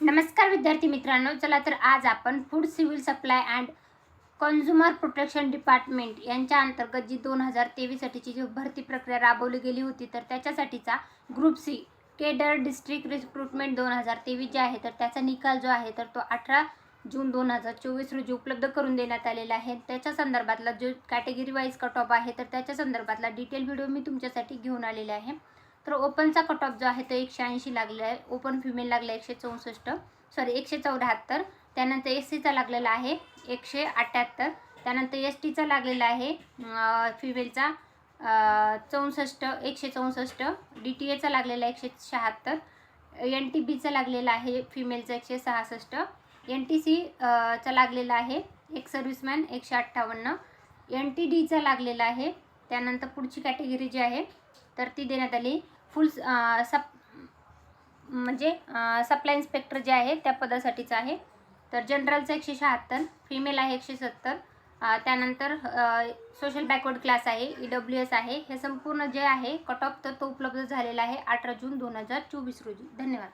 नमस्कार विद्यार्थी मित्रांनो चला तर आज आपण food civil supply and consumer protection department यांच्या अंतर्गत जी दोन हजार तेवीससाठीची जी भरती प्रक्रिया राबवली गेली होती तर त्याच्यासाठीचा group C cadre district recruitment दोन हजार तेवीस जे आहे तर त्याचा निकाल जो आहे तर तो अठरा जून दोन हजार चोवीस रोजी उपलब्ध करून देण्यात आलेला आहे. त्याच्या संदर्भातला जो कॅटेगरी वाईज कट ऑफ आहे तर त्याच्या संदर्भातला डिटेल व्हिडिओ मी तुमच्यासाठी घेऊन आलेले आहे. तर ओपनचा कट ऑफ जो आहे तो एकशे ऐंशी लागलेला आहे. ओपन फिमेल लागला एकशे चौसष्ट. सॉरी एकशे चौऱ्याहत्तर. त्यानंतर एस सीचा लागलेला आहे एकशे अठ्ठ्याहत्तर त्यानंतर एस टीचा लागलेला आहे फिमेलचा चौसष्ट एकशे चौसष्ट. डी टी एचा लागलेला एकशे शहात्तर. एन टी बीचा लागलेला आहे फिमेलचा एकशे सहासष्ट. एन टी सी चा लागलेला आहे एक सर्व्हिसमॅन एकशे अठ्ठावन्न. एन टी डीचा लागलेला आहे. त्यानंतर पुढची कॅटेगरी जी आहे तर ती देण्यात आली फुल सप म्हणजे सप्लाय इन्स्पेक्टर जे आहे त्या पदासाठीचं आहे. तर जनरलचं एकशे शहात्तर फिमेल आहे एकशे सत्तर. त्यानंतर सोशल बॅकवर्ड क्लास आहे ई डब्ल्यू एस आहे. हे संपूर्ण जे आहे कट ऑफ तर तो उपलब्ध झालेला आहे अठरा जून दोन हजार चोवीस रोजी. धन्यवाद.